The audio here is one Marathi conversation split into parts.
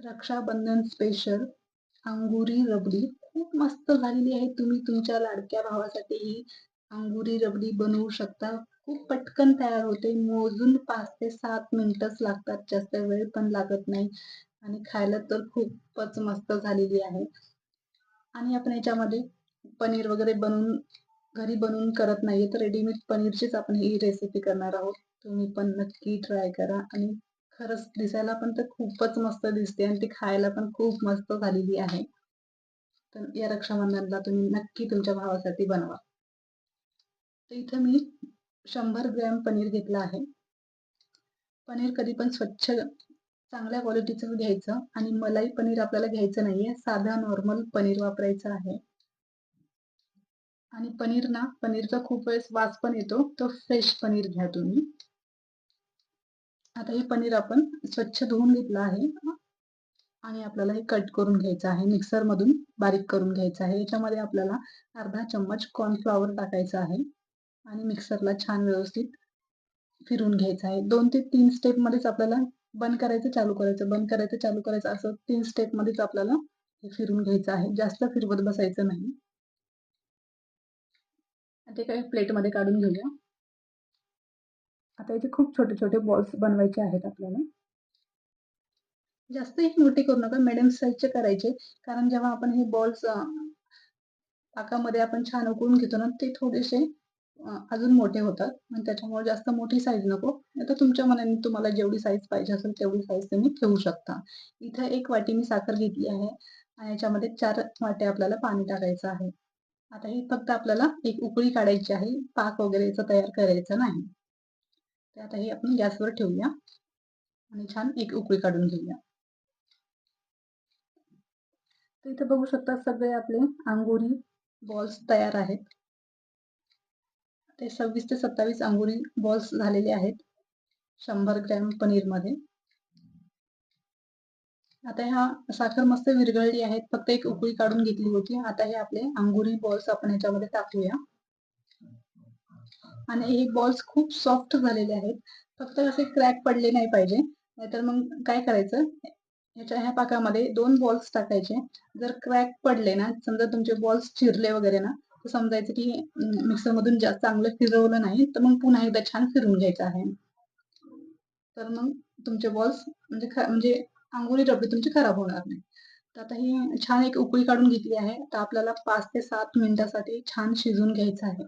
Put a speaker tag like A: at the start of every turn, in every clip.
A: रक्षाबंधन स्पेशल अंगुरी रबडी खूप मस्त झालेली आहे. तुम्ही तुमच्या लाडक्या भावासाठी ही अंगुरी रबडी बनवू शकता. खूप पटकन तयार होते. मोजून पाच ते सात मिनिटच लागतात. जास्त वेळ पण लागत नाही. आणि खायला तर खूपच मस्त झालेली आहे. आणि आपण याच्यामध्ये पनीर वगैरे बनवून घरी बनवून करत नाहीये तर रेडीमेड पनीरचीच आपण ही रेसिपी करणार आहोत. तुम्ही पण नक्की ट्राय करा. आणि खरंच दिसायला पण तर खूपच मस्त दिसते आणि ती खायला पण खूप मस्त झालेली आहे. तर या रक्षाबंधनला तुम्ही नक्की तुमच्या भावासाठी बनवा. तर इथं मी शंभर ग्रॅम पनीर घेतलं आहे. पनीर कधी पण स्वच्छ चांगल्या क्वालिटीचं घ्यायचं आणि मलाई पनीर आपल्याला घ्यायचं नाहीये साधा नॉर्मल पनीर वापरायचं आहे. आणि पनीर ना पनीरचा खूप वेळेस वास पण येतो तो फ्रेश पनीर घ्या तुम्ही. आता हे पनीर आपण स्वच्छ धुवून घेतलं आहे. आणि आपल्याला हे कट करून घ्यायचं आहे. मिक्सर मधून बारीक करून घ्यायचं आहे. याच्यामध्ये आपल्याला अर्धा चम्मच कॉर्नफ्लॉवर टाकायचं आहे. आणि मिक्सरला छान व्यवस्थित फिरून घ्यायचं आहे. दोन ते तीन स्टेपमध्येच आपल्याला बंद करायचं चालू करायचं. बंद करायचं चालू करायचं असं तीन स्टेपमध्येच आपल्याला हे फिरून घ्यायचं आहे. जास्त फिरवत बसायचं नाही. ते काही प्लेटमध्ये काढून घेऊया. आता इथे खूप छोटे छोटे बॉल्स बनवायचे आहेत आपल्याला. जास्तही मोठे करू नका मिडियम साईजचे करायचे. कारण जेव्हा आपण हे बॉल्स पाकामध्ये आपण छान उकळून घेतो ना ते थोडेसे अजून मोठे होतात. आणि त्याच्यामुळे जास्त मोठी साईज नको. आता तुमच्या मनाने तुम्हाला जेवढी साईज पाहिजे असेल तेवढी साईज तुम्ही ठेवू शकता. इथं एक वाटी मी साखर घेतली आहे. आणि याच्यामध्ये चार वाटे आपल्याला पाणी टाकायचं आहे. आता हे फक्त आपल्याला एक उकळी काढायची आहे. पाक वगैरे तयार करायचं नाही. तर आता हे आपण गॅसवर ठेवूया. आणि छान एक उकळी काढून घेऊया. तर इथे बघू शकता सगळे आपले अंगुरी बॉल्स तयार आहेत. ते सव्वीस ते सत्तावीस अंगुरी बॉल्स झालेले आहेत. शंभर ग्रॅम पनीरमध्ये आता ह्या साखर मस्त विरघळली आहेत. फक्त एक उकळी काढून घेतली होती. आता हे आपले अंगुरी बॉल्स आपण याच्यामध्ये टाकूया. आणि हे बॉल्स खूप सॉफ्ट झालेले आहेत. फक्त असे क्रॅक पडले नाही पाहिजे. नाहीतर मग काय करायचं? ह्याच्या ह्या पाकामध्ये दोन बॉल्स टाकायचे. जर क्रॅक पडले ना समजा तुमचे बॉल्स चिरले वगैरे ना तर समजायचं की मिक्सरमधून जास्त चांगलं फिरवलं नाही तर मग पुन्हा एकदा छान फिरून घ्यायचं आहे. तर मग तुमचे बॉल्स म्हणजे म्हणजे आंघोळी रबडी तुमची खराब होणार नाही. तर आता ही छान एक उकळी काढून घेतली आहे. तर आपल्याला पाच ते सात मिनिटासाठी छान शिजून घ्यायचं आहे.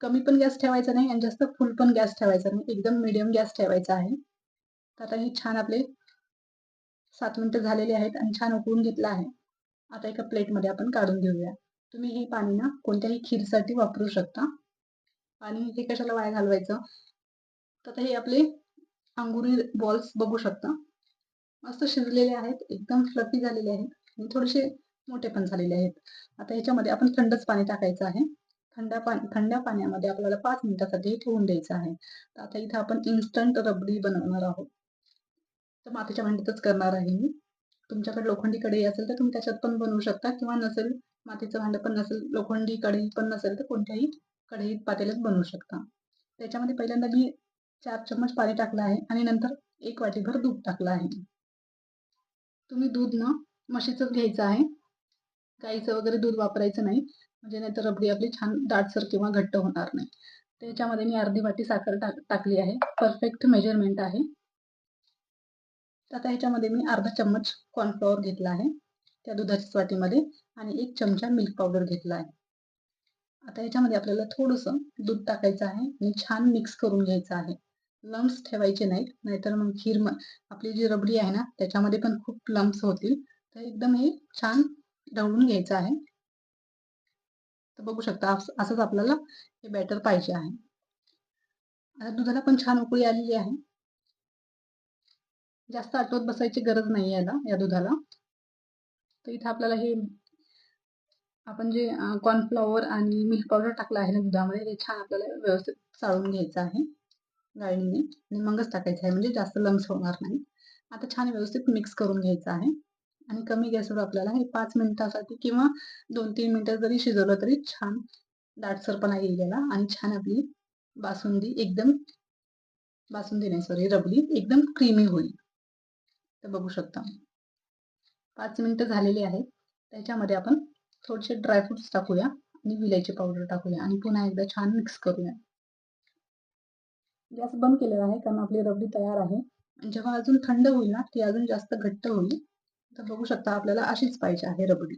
A: कमी पण गॅस ठेवायचा नाही आणि जास्त फुल पण गॅस ठेवायचा नाही. एकदम मिडियम गॅस ठेवायचा आहे. तर आता हे छान आपले सात मिनिटं झालेले आहेत आणि छान उकळून घेतलं आहे. आता एका प्लेटमध्ये आपण काढून घेऊया. तुम्ही हे पाणी ना कोणत्याही खीरसाठी वापरू शकता. आणि हे कशाला वाया घालवायचं? तर आता हे आपले अंगुरी बॉल्स बघू शकता. मस्त शिजलेले आहेत. एकदम फ्लफी झालेले आहेत. आणि थोडेसे मोठे पण झालेले आहेत. आता ह्याच्यामध्ये आपण थंडच पाणी टाकायचं आहे. थंड पाणी थंड्या पाण्यामध्ये आपल्याला पाच मिनिटासाठी ठेवून द्यायचं आहे. तर आता इथे आपण इन्स्टंट रबडी बनवणार आहोत. तर मातीच्या भांड्यातच करणार आहे मी. तुमच्याकडे लोखंडी कढई असेल तर तुम्ही त्याच्यात पण बनवू शकता. किंवा नसेल मातीचं भांड पण नसेल लोखंडी कढई पण नसेल तर कोणत्याही कढईत पातेल्यात बनवू शकता. त्याच्यामध्ये पहिल्यांदा मी चार चम्मच पाणी टाकलं आहे आणि नंतर एक वाटीभर दूध टाकलं आहे. तुम्ही दूध ना म्हशीचंच घ्यायचं आहे. गाईचं वगैरे दूध वापरायचं नाही. म्हणजे नाहीतर रबडी आपली छान दाटसर किंवा घट्ट होणार नाही. त्याच्यामध्ये मी अर्धी वाटी साखर टाक टाकली आहे. परफेक्ट मेजरमेंट आहे. आता ह्याच्यामध्ये मी अर्धा चम्मच कॉर्नफ्लॉवर घेतला आहे त्या दुधाच्या वाटीमध्ये. आणि एक चमचा मिल्क पावडर घेतला आहे. आता ह्याच्यामध्ये आपल्याला थोडंसं दूध टाकायचं आहे आणि छान मिक्स करून घ्यायचं आहे. लम्स ठेवायचे नाहीत नाहीतर मग खीर आपली जी रबडी आहे ना त्याच्यामध्ये पण खूप लम्स होतील. तर एकदम हे छान ढवळून घ्यायचं आहे. तर बघू शकता असंच आपल्याला हे बॅटर पाहिजे आहे. आता दुधाला पण छान उकळी आलेली आहे. जास्त आटवत बसायची गरज नाही याला या दुधाला. तर इथं आपल्याला हे आपण जे कॉर्नफ्लॉवर आणि मिल्क पावडर टाकलं आहे ना दुधामध्ये हे छान आपल्याला व्यवस्थित चाळून घ्यायचं आहे. गाळणीने. आणि मगच टाकायचं आहे म्हणजे जास्त लम्स होणार नाही. आता छान व्यवस्थित मिक्स करून घ्यायचं आहे. आणि कमी गॅसवर आपल्याला हे पाच मिनिटासाठी किंवा दोन तीन मिनिटं जरी शिजवलं तरी छान दाटसरपणा येईल याला. आणि छान आपली बासुंदी एकदम बासुंदी नाही सॉरी रबडी एकदम क्रीमी होईल. तर बघू शकता. पाच मिनिटं झालेली आहेत. त्याच्यामध्ये आपण थोडेसे ड्रायफ्रुट्स टाकूया आणि विलायची पावडर टाकूया आणि पुन्हा एकदा छान मिक्स करूया. गॅस बंद केलेला आहे कारण आपली रबडी तयार आहे. जेव्हा अजून थंड होईल ना ती अजून जास्त घट्ट होईल. तर बघू शकता आपल्याला अशीच पाहिजे आहे रबडी.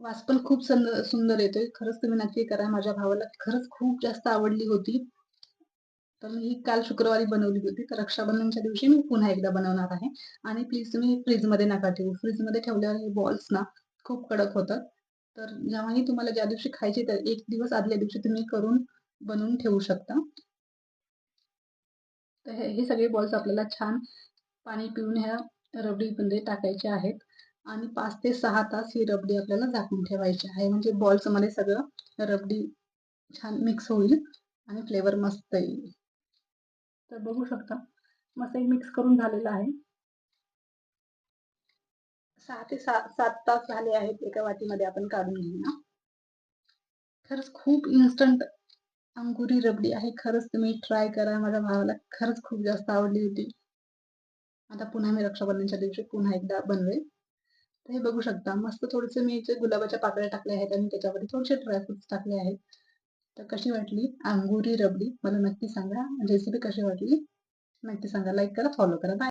A: वास पण खूप सुंदर येतोय. खरंच तुम्ही नक्की करा. माझ्या भावाला खरंच खूप जास्त आवडली होती. तर मी ही काल शुक्रवारी बनवली होती. तर रक्षाबंधनच्या दिवशी मी पुन्हा एकदा बनवणार आहे. आणि प्लीज तुम्ही फ्रीजमध्ये नका ठेवू. फ्रीजमध्ये ठेवल्यावर हे बॉल्स ना खूप कडक होतात. तर जेव्हाही तुम्हाला ज्या दिवशी खायचे तर एक दिवस आदल्या दिवशी तुम्ही करून बनवून ठेवू शकता. तर हे सगळे बॉल्स आपल्याला छान पाणी पिऊन ह्या रबडी रबडीमध्ये टाकायचे आहेत. आणि पाच ते सहा तास ही रबडी आपल्याला झाकून ठेवायची आहे. म्हणजे बॉल्समध्ये सगळं रबडी छान मिक्स होईल आणि फ्लेवर मस्त येईल. तर बघू शकता मस्त मिक्स करून झालेलं आहे. सहा ते सात सात तास झाले आहेत एका वाटीमध्ये आपण काढून घेऊया. खरंच खूप इन्स्टंट अंगुरी रबडी आहे. खरंच तुम्ही ट्राय करा. माझ्या भावाला खरंच खूप जास्त आवडली होती. आता पुन्हा मी रक्षाबंधनच्या दिवशी पुन्हा एकदा बनवेल तर हे बघू शकता मस्त थोडेसे मी जे गुलाबाच्या पाकळ्या टाकल्या आहेत आणि त्याच्यामध्ये थोडेसे ड्रायफ्रुट्स टाकले आहेत. तर कशी वाटली? अंगुरी रबडी मला नक्की सांगा. रेसिपी कशी वाटली? नक्की सांगा. लाईक करा फॉलो करा. बाय